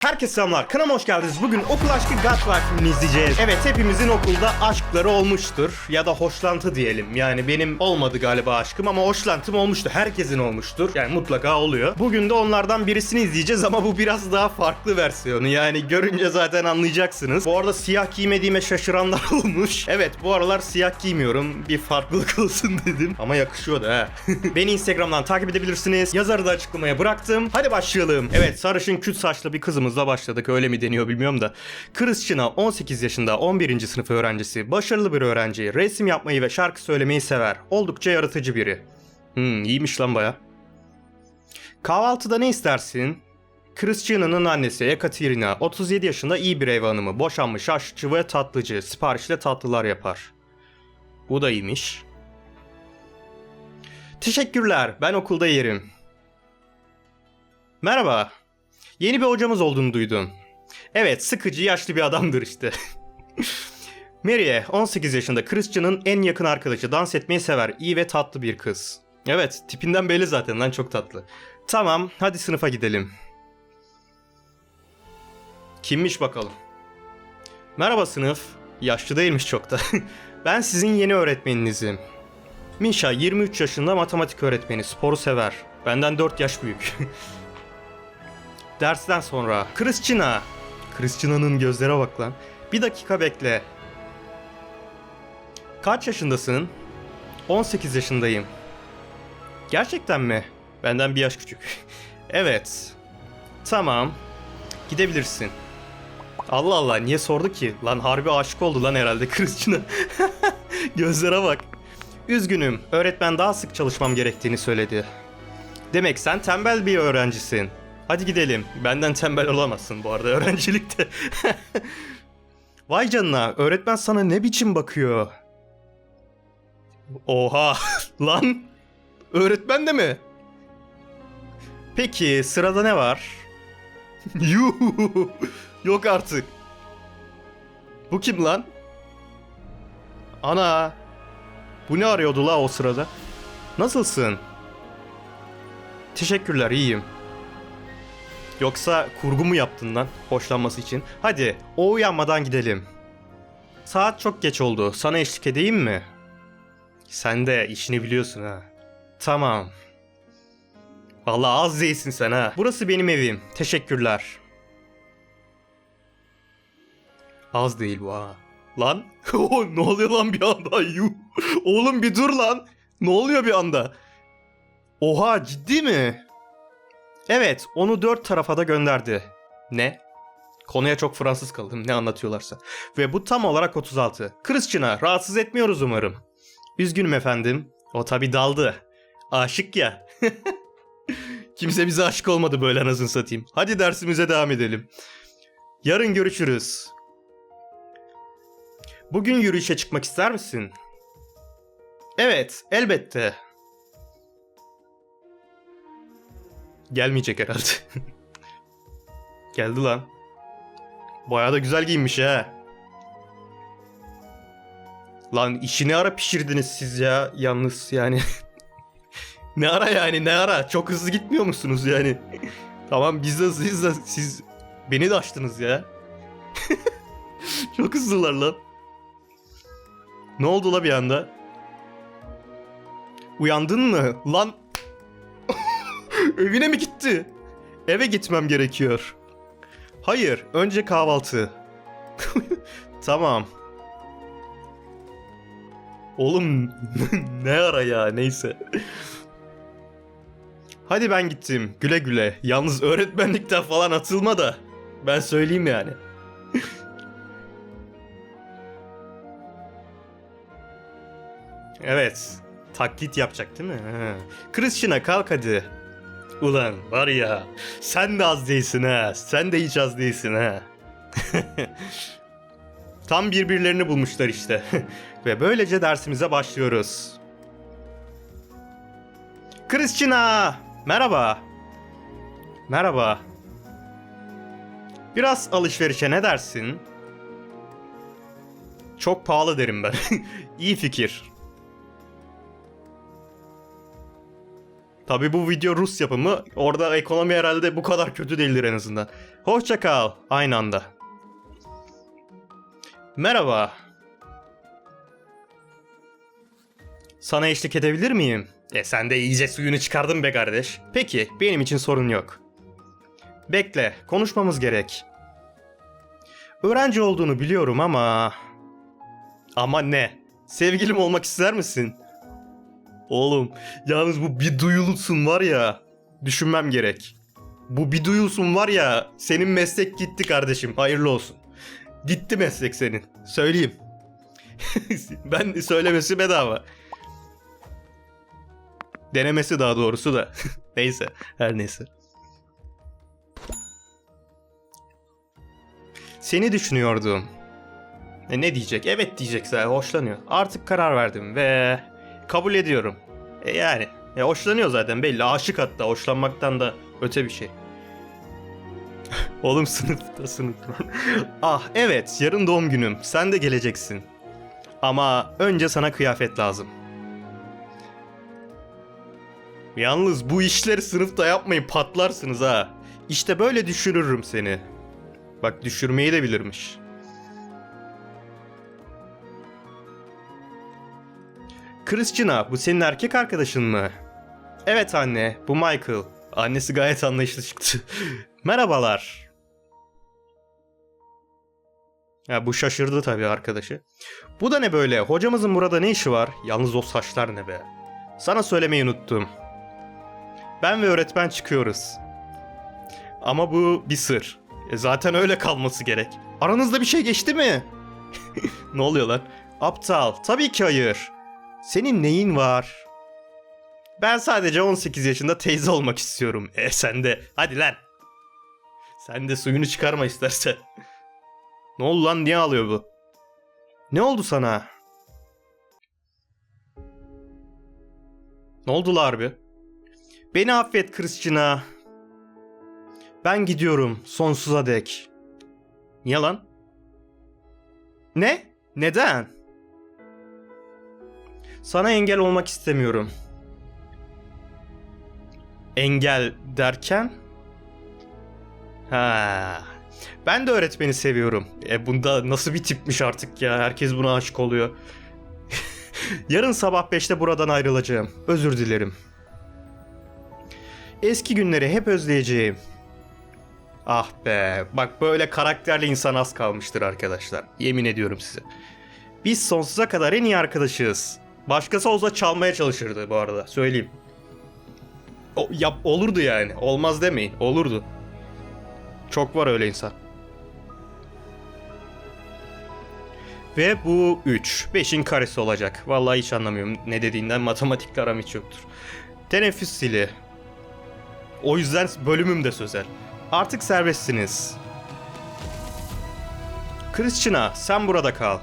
Herkese selamlar. Kanalıma hoş geldiniz. Bugün okul aşkı Godfather filmini izleyeceğiz. Evet hepimizin okulda aşkları olmuştur. Ya da hoşlantı diyelim. Yani benim olmadı galiba aşkım ama hoşlantım olmuştu. Herkesin olmuştur. Yani mutlaka oluyor. Bugün de onlardan birisini izleyeceğiz ama bu biraz daha farklı versiyonu. Yani görünce zaten anlayacaksınız. Bu arada siyah giymediğime şaşıranlar olmuş. Evet bu aralar siyah giymiyorum. Bir farklılık olsun dedim. Ama yakışıyor da ha. Beni Instagram'dan takip edebilirsiniz. Yazarı da açıklamaya bıraktım. Hadi başlayalım. Evet sarışın küt saçlı bir kızımızla başladık. Öyle mi deniyor bilmiyorum da. Çına 18 yaşında 11. sınıf öğrencisi. Başarılı bir öğrenci. Resim yapmayı ve şarkı söylemeyi sever. Oldukça yaratıcı biri. Hmm iyiymiş lan baya. Kahvaltıda ne istersin? Christiana'nın annesi Ekaterina 37 yaşında iyi bir ev hanımı. Boşanmış, aşçı ve tatlıcı. Siparişle tatlılar yapar. Bu da iyiymiş. Teşekkürler. Ben okulda yerim. Merhaba. Yeni bir hocamız olduğunu duydum. Evet, sıkıcı yaşlı bir adamdır işte. Marie, 18 yaşında Christian'ın en yakın arkadaşı. Dans etmeyi sever. iyi ve tatlı bir kız. Evet, tipinden belli zaten lan çok tatlı. Tamam, hadi sınıfa gidelim. Kimmiş bakalım? Merhaba sınıf. Yaşlı değilmiş çok da. ben sizin yeni öğretmeninizim. Misha 23 yaşında matematik öğretmeni. Sporu sever. Benden 4 yaş büyük. Dersten sonra Kristina. Kristina'nın gözlere bak lan. Bir dakika bekle. Kaç yaşındasın? 18 yaşındayım. Gerçekten mi? Benden bir yaş küçük. evet. Tamam. Gidebilirsin. Allah Allah niye sordu ki? Lan harbi aşık oldu lan herhalde Kristina. Gözlere bak. Üzgünüm. Öğretmen daha sık çalışmam gerektiğini söyledi. Demek sen tembel bir öğrencisin. Hadi gidelim. Benden tembel olamazsın bu arada öğrencilikte. Vay canına öğretmen sana ne biçim bakıyor? Oha lan öğretmen de mi? Peki sırada ne var? Yuh yok artık. Bu kim lan? Ana bu ne arıyordu la o sırada? Nasılsın? Teşekkürler iyiyim. Yoksa kurgu mu yaptın lan hoşlanması için? Hadi o uyanmadan gidelim. Saat çok geç oldu. Sana eşlik edeyim mi? Sen de işini biliyorsun ha. Tamam. Vallahi az değilsin sen ha. Burası benim evim. Teşekkürler. Az değil bu ha. Lan? Ne oluyor lan bir anda? Yuh. Oğlum bir dur lan. Ne oluyor bir anda? Oha ciddi mi? Evet, onu dört tarafa da gönderdi. Ne? Konuya çok Fransız kaldım ne anlatıyorlarsa. Ve bu tam olarak 36. Christian'a rahatsız etmiyoruz umarım. Üzgünüm efendim. O tabi daldı. Aşık ya. Kimse bize aşık olmadı böyle anasını satayım. Hadi dersimize devam edelim. Yarın görüşürüz. Bugün yürüyüşe çıkmak ister misin? Evet, elbette. Gelmeyecek herhalde. Geldi lan. Bayağı da güzel giyinmiş ha. Lan işi ne ara pişirdiniz siz ya yalnız yani. ne ara yani ne ara? Çok hızlı gitmiyor musunuz yani? tamam biz de hızlıyız da siz beni de açtınız ya. Çok hızlılar lan. Ne oldu la bir anda? Uyandın mı? Lan Evine mi gitti? Eve gitmem gerekiyor. Hayır, önce kahvaltı. tamam. Oğlum ne ara ya neyse. Hadi ben gittim. Güle güle. Yalnız öğretmenlikten falan atılma da. Ben söyleyeyim yani. evet. Taklit yapacak değil mi? Ha. Christian'a kalk hadi. Ulan var ya sen de az değilsin ha. Sen de hiç az değilsin ha. Tam birbirlerini bulmuşlar işte. Ve böylece dersimize başlıyoruz. Kristina! Merhaba. Merhaba. Biraz alışverişe ne dersin? Çok pahalı derim ben. İyi fikir. Tabi bu video Rus yapımı. Orada ekonomi herhalde bu kadar kötü değildir en azından. Hoşça kal. Aynı anda. Merhaba. Sana eşlik edebilir miyim? E sen de iyice suyunu çıkardın be kardeş. Peki, benim için sorun yok. Bekle, konuşmamız gerek. Öğrenci olduğunu biliyorum ama... Ama ne? Sevgilim olmak ister misin? Oğlum, yalnız bu bir duyulusun var ya. Düşünmem gerek. Bu bir duyulsun var ya. Senin meslek gitti kardeşim. Hayırlı olsun. Gitti meslek senin. Söyleyeyim. ben söylemesi bedava. Denemesi daha doğrusu da. neyse, her neyse. Seni düşünüyordum. E, ne diyecek? Evet diyecek zaten. Hoşlanıyor. Artık karar verdim ve kabul ediyorum. E yani. E, hoşlanıyor zaten belli. Aşık hatta. Hoşlanmaktan da öte bir şey. Oğlum sınıfta sınıfta. ah evet yarın doğum günüm. Sen de geleceksin. Ama önce sana kıyafet lazım. Yalnız bu işleri sınıfta yapmayın patlarsınız ha. İşte böyle düşürürüm seni. Bak düşürmeyi de bilirmiş. Christina, bu senin erkek arkadaşın mı? Evet anne, bu Michael. Annesi gayet anlayışlı çıktı. Merhabalar. Ya bu şaşırdı tabii arkadaşı. Bu da ne böyle? Hocamızın burada ne işi var? Yalnız o saçlar ne be? Sana söylemeyi unuttum. Ben ve öğretmen çıkıyoruz. Ama bu bir sır. E zaten öyle kalması gerek. Aranızda bir şey geçti mi? ne oluyor lan? Aptal. Tabii ki hayır. Senin neyin var? Ben sadece 18 yaşında teyze olmak istiyorum. E sen de. Hadi lan. Sen de suyunu çıkarma istersen. ne oldu lan? Niye ağlıyor bu? Ne oldu sana? Ne oldu la harbi? Beni affet Christina. Ben gidiyorum sonsuza dek. Niye lan? Ne? Neden? Sana engel olmak istemiyorum. Engel derken? Ha. Ben de öğretmeni seviyorum. E bunda nasıl bir tipmiş artık ya. Herkes buna aşık oluyor. Yarın sabah 5'te buradan ayrılacağım. Özür dilerim. Eski günleri hep özleyeceğim. Ah be, bak böyle karakterli insan az kalmıştır arkadaşlar. Yemin ediyorum size. Biz sonsuza kadar en iyi arkadaşız. Başkası olsa çalmaya çalışırdı bu arada, söyleyeyim. O, yap, olurdu yani, olmaz demeyin, olurdu. Çok var öyle insan. Ve bu 3. 5'in karesi olacak. Vallahi hiç anlamıyorum ne dediğinden matematikle aram hiç yoktur. Teneffüs zili. O yüzden bölümüm de sözel. Artık serbestsiniz. Christina sen burada kal.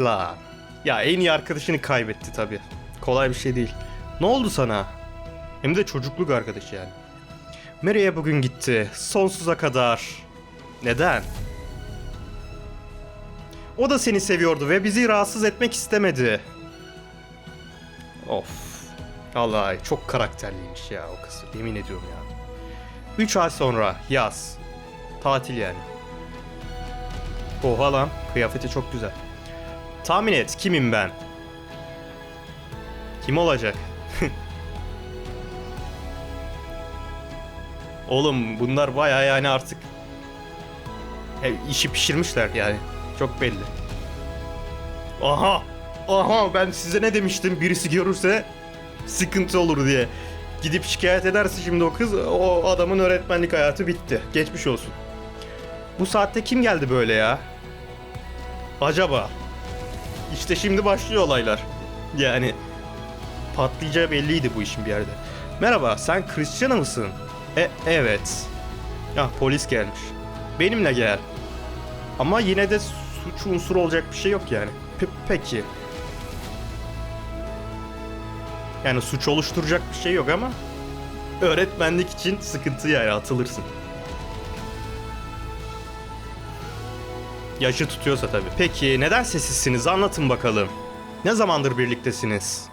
La. Ya en iyi arkadaşını kaybetti tabi. Kolay bir şey değil. Ne oldu sana? Hem de çocukluk arkadaşı yani. Mary'e bugün gitti. Sonsuza kadar. Neden? O da seni seviyordu ve bizi rahatsız etmek istemedi. Of. Allah çok karakterliymiş ya o kız. Yemin ediyorum ya. 3 ay sonra yaz. Tatil yani. Oha lan kıyafeti çok güzel. Tahmin et kimim ben? Kim olacak? Oğlum bunlar bayağı yani artık e, işi pişirmişler yani. Çok belli. Aha! Aha ben size ne demiştim birisi görürse sıkıntı olur diye. Gidip şikayet ederse şimdi o kız o adamın öğretmenlik hayatı bitti. Geçmiş olsun. Bu saatte kim geldi böyle ya? Acaba? İşte şimdi başlıyor olaylar. Yani patlayacağı belliydi bu işin bir yerde. Merhaba sen Christiana mısın? E evet. Ah polis gelmiş. Benimle gel. Ama yine de suç unsuru olacak bir şey yok yani. Pe- peki. Yani suç oluşturacak bir şey yok ama öğretmenlik için sıkıntı yani atılırsın. Yaşı tutuyorsa tabii. Peki neden sessizsiniz anlatın bakalım. Ne zamandır birliktesiniz?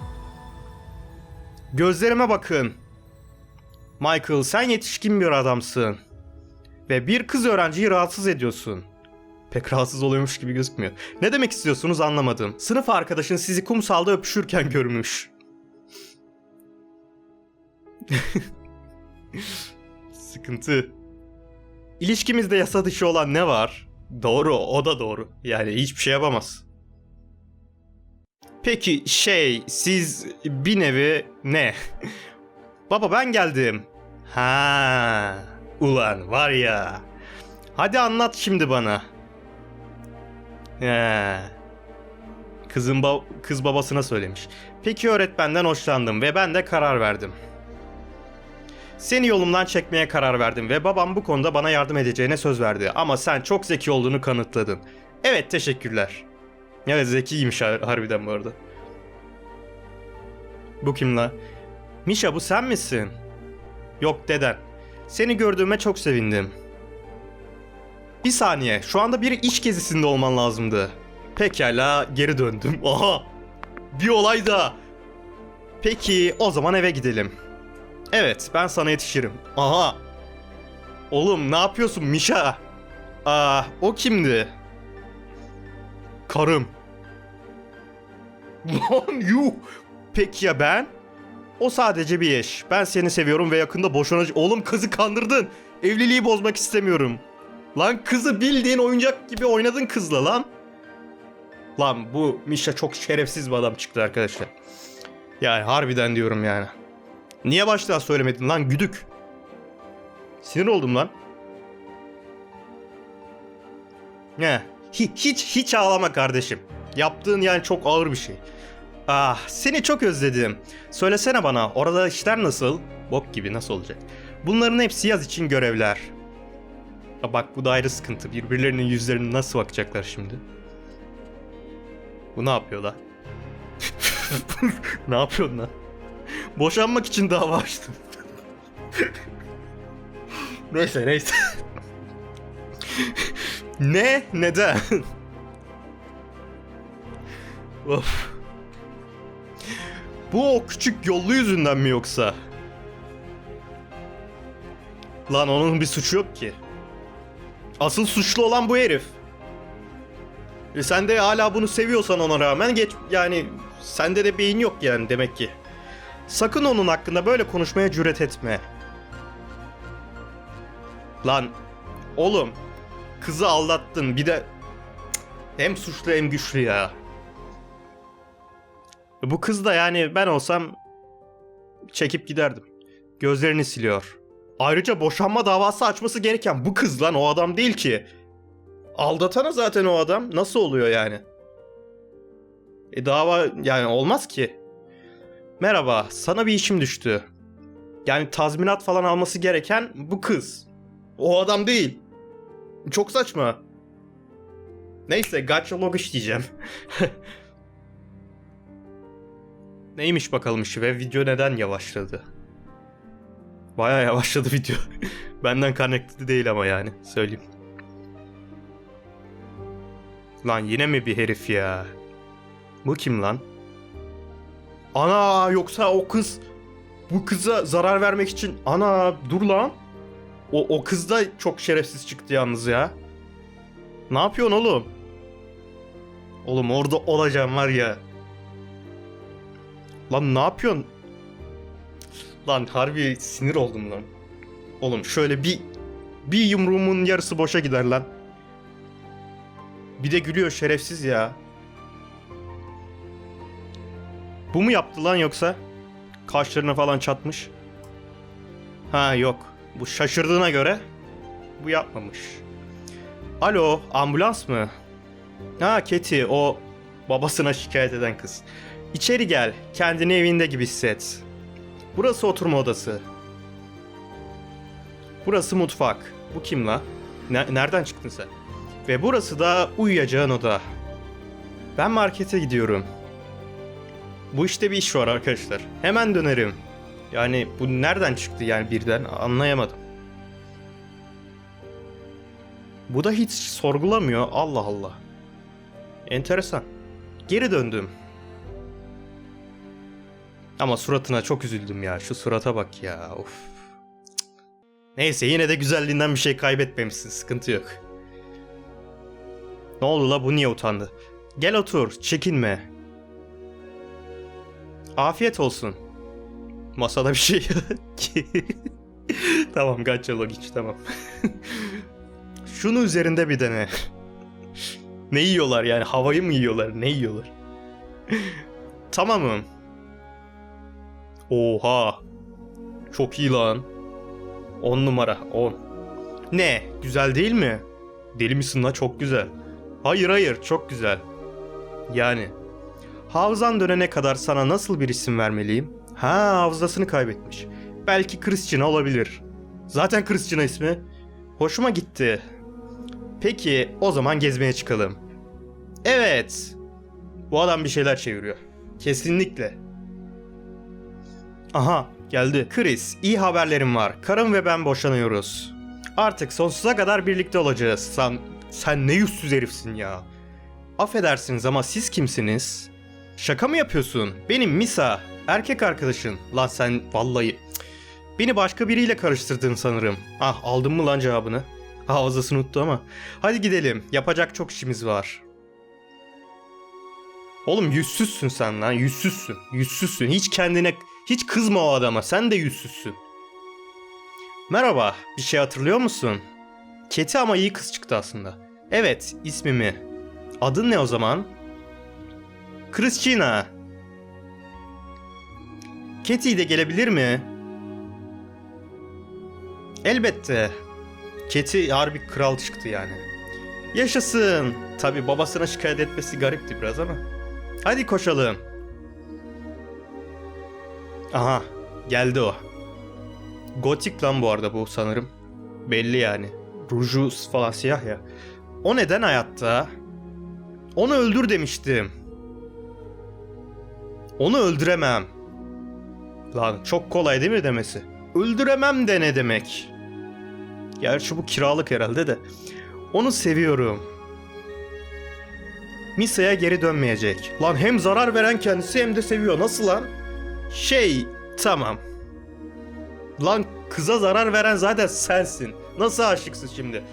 Gözlerime bakın. Michael sen yetişkin bir adamsın. Ve bir kız öğrenciyi rahatsız ediyorsun. Pek rahatsız oluyormuş gibi gözükmüyor. Ne demek istiyorsunuz anlamadım. Sınıf arkadaşın sizi kumsalda öpüşürken görmüş. Sıkıntı. İlişkimizde yasa dışı olan ne var? Doğru, o da doğru. Yani hiçbir şey yapamaz. Peki şey, siz bir nevi ne? Baba ben geldim. Ha, ulan var ya. Hadi anlat şimdi bana. He. Kızın ba- kız babasına söylemiş. Peki öğretmenden hoşlandım ve ben de karar verdim. Seni yolumdan çekmeye karar verdim ve babam bu konuda bana yardım edeceğine söz verdi. Ama sen çok zeki olduğunu kanıtladın. Evet teşekkürler. Evet zekiymiş har- harbiden bu arada. Bu kim la? Mişa bu sen misin? Yok deden. Seni gördüğüme çok sevindim. Bir saniye. Şu anda bir iş gezisinde olman lazımdı. Pekala geri döndüm. Aha. Bir olay da. Peki o zaman eve gidelim. Evet ben sana yetişirim. Aha. Oğlum ne yapıyorsun Mişa? Aa o kimdi? Karım. Lan yuh. Peki ya ben? O sadece bir eş. Ben seni seviyorum ve yakında boşanacak... Oğlum kızı kandırdın. Evliliği bozmak istemiyorum. Lan kızı bildiğin oyuncak gibi oynadın kızla lan. Lan bu Misha çok şerefsiz bir adam çıktı arkadaşlar. Yani harbiden diyorum yani. Niye baştan söylemedin lan güdük? Sinir oldum lan. Ne? Hiç, hiç hiç ağlama kardeşim. Yaptığın yani çok ağır bir şey. Ah seni çok özledim. Söylesene bana orada işler nasıl? Bok gibi nasıl olacak? Bunların hepsi yaz için görevler. Ha bak bu da ayrı sıkıntı. Birbirlerinin yüzlerine nasıl bakacaklar şimdi? Bu ne yapıyor lan? ne yapıyorsun lan? Boşanmak için dava açtım. neyse neyse. ne? Neden? of. Bu o küçük yollu yüzünden mi yoksa? Lan onun bir suçu yok ki. Asıl suçlu olan bu herif. E sen de hala bunu seviyorsan ona rağmen geç yani sende de beyin yok yani demek ki. Sakın onun hakkında böyle konuşmaya cüret etme. Lan oğlum kızı aldattın bir de hem suçlu hem güçlü ya. Bu kız da yani ben olsam çekip giderdim. Gözlerini siliyor. Ayrıca boşanma davası açması gereken bu kız lan o adam değil ki. Aldatana zaten o adam. Nasıl oluyor yani? E dava yani olmaz ki. Merhaba, sana bir işim düştü. Yani tazminat falan alması gereken bu kız. O adam değil. Çok saçma. Neyse, gacha logiş diyeceğim. Neymiş bakalım işi ve video neden yavaşladı? Baya yavaşladı video. Benden kaynaklı değil ama yani söyleyeyim. Lan yine mi bir herif ya? Bu kim lan? Ana yoksa o kız bu kıza zarar vermek için ana dur lan. O, o kız da çok şerefsiz çıktı yalnız ya. Ne yapıyorsun oğlum? Oğlum orada olacağım var ya. Lan ne yapıyorsun? Lan harbi sinir oldum lan. Oğlum şöyle bir bir yumruğumun yarısı boşa gider lan. Bir de gülüyor şerefsiz ya. Bu mu yaptı lan yoksa? Kaşlarına falan çatmış. Ha yok. Bu şaşırdığına göre bu yapmamış. Alo, ambulans mı? Ha Keti, o babasına şikayet eden kız. İçeri gel, kendini evinde gibi hisset. Burası oturma odası. Burası mutfak. Bu kim la? Ne- nereden çıktın sen? Ve burası da uyuyacağın oda. Ben markete gidiyorum. Bu işte bir iş var arkadaşlar. Hemen dönerim. Yani bu nereden çıktı yani birden anlayamadım. Bu da hiç sorgulamıyor. Allah Allah. Enteresan. Geri döndüm. Ama suratına çok üzüldüm ya. Şu surata bak ya. Of. Neyse yine de güzelliğinden bir şey kaybetmemişsin. Sıkıntı yok. Ne oldu la bu niye utandı? Gel otur, çekinme. Afiyet olsun. Masada bir şey tamam Gaccalo hiç tamam. Şunu üzerinde bir dene. ne yiyorlar yani havayı mı yiyorlar ne yiyorlar? Tamamım. Oha. Çok iyi lan. 10 numara 10. Ne? Güzel değil mi? Deli misin la çok güzel. Hayır hayır çok güzel. Yani. Hafızan dönene kadar sana nasıl bir isim vermeliyim? Ha hafızasını kaybetmiş. Belki Christiana olabilir. Zaten Christiana ismi. Hoşuma gitti. Peki o zaman gezmeye çıkalım. Evet. Bu adam bir şeyler çeviriyor. Kesinlikle. Aha geldi. Chris iyi haberlerim var. Karım ve ben boşanıyoruz. Artık sonsuza kadar birlikte olacağız. Sen, sen ne yüzsüz herifsin ya. Affedersiniz ama siz kimsiniz? Şaka mı yapıyorsun? Benim Misa. Erkek arkadaşın. Lan sen vallahi... Beni başka biriyle karıştırdın sanırım. Ah aldın mı lan cevabını? Hafızasını unuttu ama. Hadi gidelim. Yapacak çok işimiz var. Oğlum yüzsüzsün sen lan. Yüzsüzsün. Yüzsüzsün. Hiç kendine... Hiç kızma o adama. Sen de yüzsüzsün. Merhaba. Bir şey hatırlıyor musun? Keti ama iyi kız çıktı aslında. Evet. ismimi. Adın ne o zaman? Christina. Katie de gelebilir mi? Elbette. Katie harbi kral çıktı yani. Yaşasın. Tabi babasına şikayet etmesi garipti biraz ama. Hadi koşalım. Aha geldi o. Gotik lan bu arada bu sanırım. Belli yani. Ruju falan siyah ya. O neden hayatta? Onu öldür demiştim. Onu öldüremem. Lan çok kolay değil mi demesi? Öldüremem de ne demek? Gerçi bu kiralık herhalde de. Onu seviyorum. Misa'ya geri dönmeyecek. Lan hem zarar veren kendisi hem de seviyor. Nasıl lan? Şey, tamam. Lan kıza zarar veren zaten sensin. Nasıl aşıksın şimdi?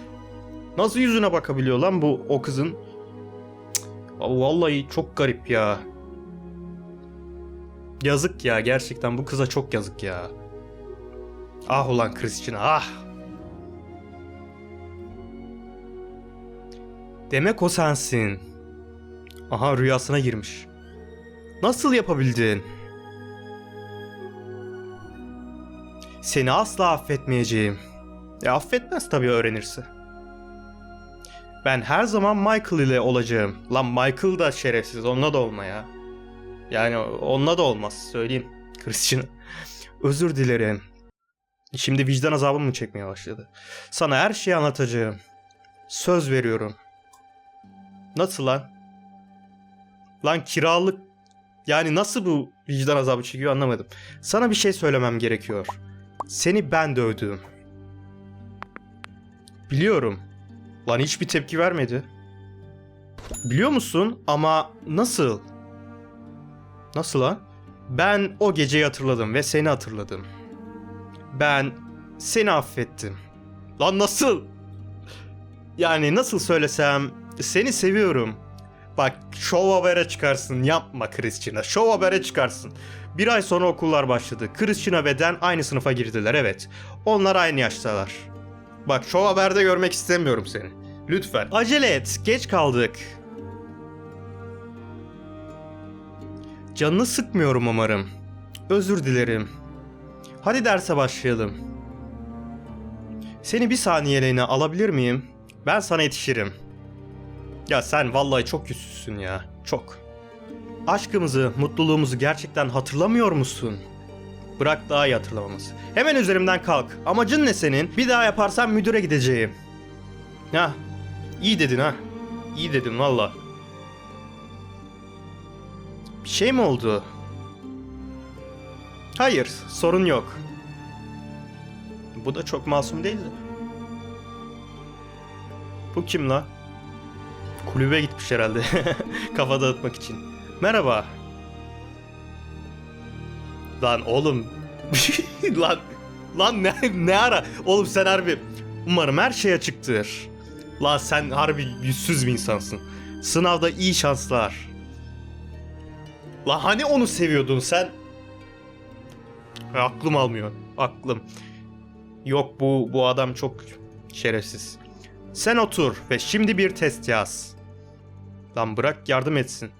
Nasıl yüzüne bakabiliyor lan bu o kızın? Cık, Vallahi çok garip ya. Yazık ya gerçekten bu kıza çok yazık ya. Ah ulan Christian ah. Demek o sensin. Aha rüyasına girmiş. Nasıl yapabildin? Seni asla affetmeyeceğim. E affetmez tabii öğrenirse. Ben her zaman Michael ile olacağım. Lan Michael da şerefsiz. Onunla da olma ya. Yani onunla da olmaz. Söyleyeyim. Christian. Özür dilerim. Şimdi vicdan azabım mı çekmeye başladı? Sana her şeyi anlatacağım. Söz veriyorum. Nasıl lan? Lan kiralık yani nasıl bu vicdan azabı çekiyor anlamadım. Sana bir şey söylemem gerekiyor. Seni ben dövdüm. Biliyorum. Lan hiçbir tepki vermedi. Biliyor musun ama nasıl? Nasıl lan? Ben o geceyi hatırladım ve seni hatırladım. Ben seni affettim. Lan nasıl? Yani nasıl söylesem seni seviyorum. Bak şov habere çıkarsın yapma Christina. Şov habere çıkarsın. Bir ay sonra okullar başladı. Christina ve Dan aynı sınıfa girdiler evet. Onlar aynı yaştalar. Bak şov haberde görmek istemiyorum seni. Lütfen. Acele et. Geç kaldık. Canını sıkmıyorum umarım. Özür dilerim. Hadi derse başlayalım. Seni bir saniyeliğine alabilir miyim? Ben sana yetişirim. Ya sen vallahi çok yüzsüzsün ya. Çok. Aşkımızı, mutluluğumuzu gerçekten hatırlamıyor musun? Bırak daha iyi hatırlamamız. Hemen üzerimden kalk. Amacın ne senin? Bir daha yaparsan müdüre gideceğim. Ha, iyi dedin ha. İyi dedin valla. Bir şey mi oldu? Hayır, sorun yok. Bu da çok masum değildi. Bu kim la? Kulübe gitmiş herhalde. Kafa dağıtmak için. Merhaba. Lan oğlum. lan lan ne ne ara? Oğlum sen harbi umarım her şey açıktır. Lan sen harbi yüzsüz bir insansın. Sınavda iyi şanslar. Lan hani onu seviyordun sen? Ha, aklım almıyor. Aklım. Yok bu bu adam çok şerefsiz. Sen otur ve şimdi bir test yaz. Lan bırak yardım etsin.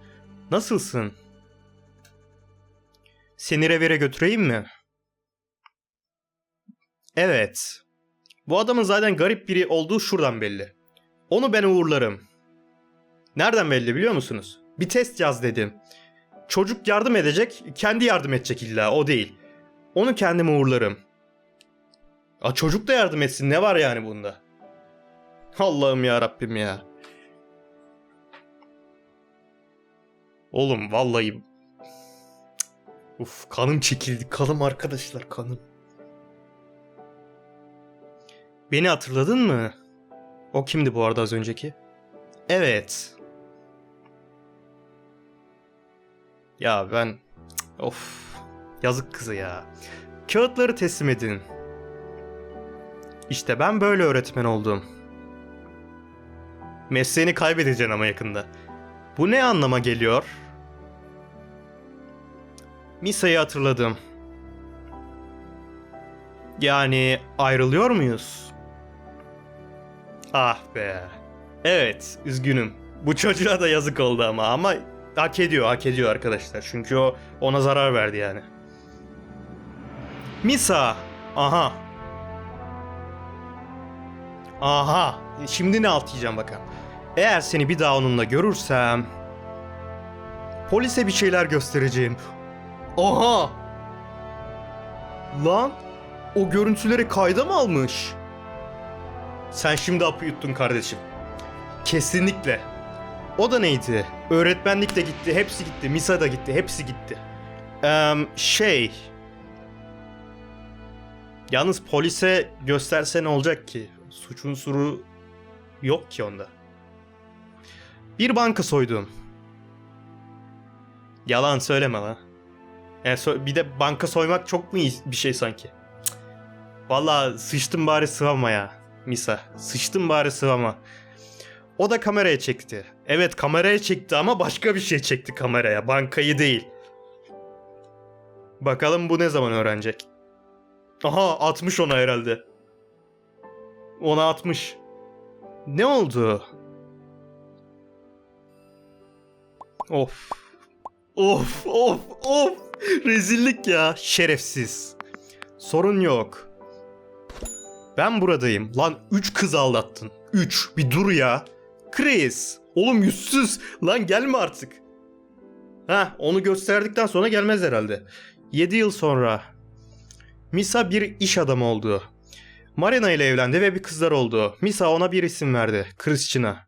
Nasılsın? Seni revire götüreyim mi? Evet. Bu adamın zaten garip biri olduğu şuradan belli. Onu ben uğurlarım. Nereden belli biliyor musunuz? Bir test yaz dedim. Çocuk yardım edecek, kendi yardım edecek illa o değil. Onu kendim uğurlarım. A çocuk da yardım etsin ne var yani bunda? Allah'ım ya Rabbim ya. Oğlum vallahi Uf kanım çekildi. Kanım arkadaşlar kanım. Beni hatırladın mı? O kimdi bu arada az önceki? Evet. Ya ben... Of. Yazık kızı ya. Kağıtları teslim edin. İşte ben böyle öğretmen oldum. Mesleğini kaybedeceksin ama yakında. Bu ne anlama geliyor? Misa'yı hatırladım. Yani ayrılıyor muyuz? Ah be. Evet, üzgünüm. Bu çocuğa da yazık oldu ama ama hak ediyor, hak ediyor arkadaşlar. Çünkü o ona zarar verdi yani. Misa. Aha. Aha. Şimdi ne alt yiyeceğim bakalım. Eğer seni bir daha onunla görürsem... Polise bir şeyler göstereceğim. Aha! Lan! O görüntüleri kayda mı almış? Sen şimdi apı yuttun kardeşim. Kesinlikle. O da neydi? Öğretmenlik de gitti, hepsi gitti. Misa da gitti, hepsi gitti. Eee şey... Yalnız polise gösterse ne olacak ki? Suç unsuru yok ki onda. Bir banka soydum. Yalan söyleme lan. Yani so- bir de banka soymak çok mu iyi bir şey sanki? Cık. Vallahi sıçtım bari sıvama ya. Misa. Sıçtım bari sıvama. O da kameraya çekti. Evet kameraya çekti ama başka bir şey çekti kameraya. Bankayı değil. Bakalım bu ne zaman öğrenecek. Aha atmış ona herhalde. Ona atmış. Ne oldu? Of. Of of of. Rezillik ya. Şerefsiz. Sorun yok. Ben buradayım. Lan 3 kız aldattın. 3. Bir dur ya. Chris. Oğlum yüzsüz. Lan gelme artık. Ha, onu gösterdikten sonra gelmez herhalde. 7 yıl sonra. Misa bir iş adamı oldu. Marina ile evlendi ve bir kızlar oldu. Misa ona bir isim verdi. Christina.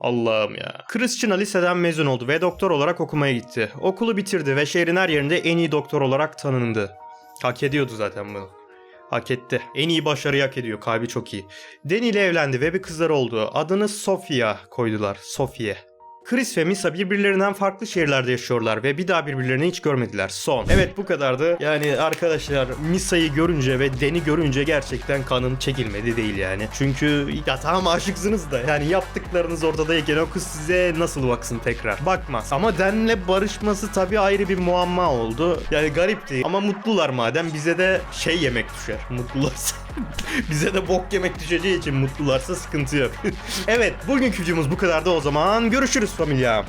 Allah'ım ya. Christina liseden mezun oldu ve doktor olarak okumaya gitti. Okulu bitirdi ve şehrin her yerinde en iyi doktor olarak tanındı. Hak ediyordu zaten bunu. Hak etti. En iyi başarıyı hak ediyor. Kalbi çok iyi. Danny ile evlendi ve bir kızlar oldu. Adını Sofia koydular. Sofia. Chris ve Misa birbirlerinden farklı şehirlerde yaşıyorlar ve bir daha birbirlerini hiç görmediler. Son. Evet bu kadardı. Yani arkadaşlar Misa'yı görünce ve Den'i görünce gerçekten kanım çekilmedi değil yani. Çünkü ya tamam aşıksınız da yani yaptıklarınız ortadayken o kız size nasıl baksın tekrar? Bakmaz. Ama Den'le barışması tabii ayrı bir muamma oldu. Yani garipti. Ama mutlular madem bize de şey yemek düşer. Mutlularsa. bize de bok yemek düşeceği için mutlularsa sıkıntı yok. evet bugünkü videomuz bu kadardı o zaman. Görüşürüz familya.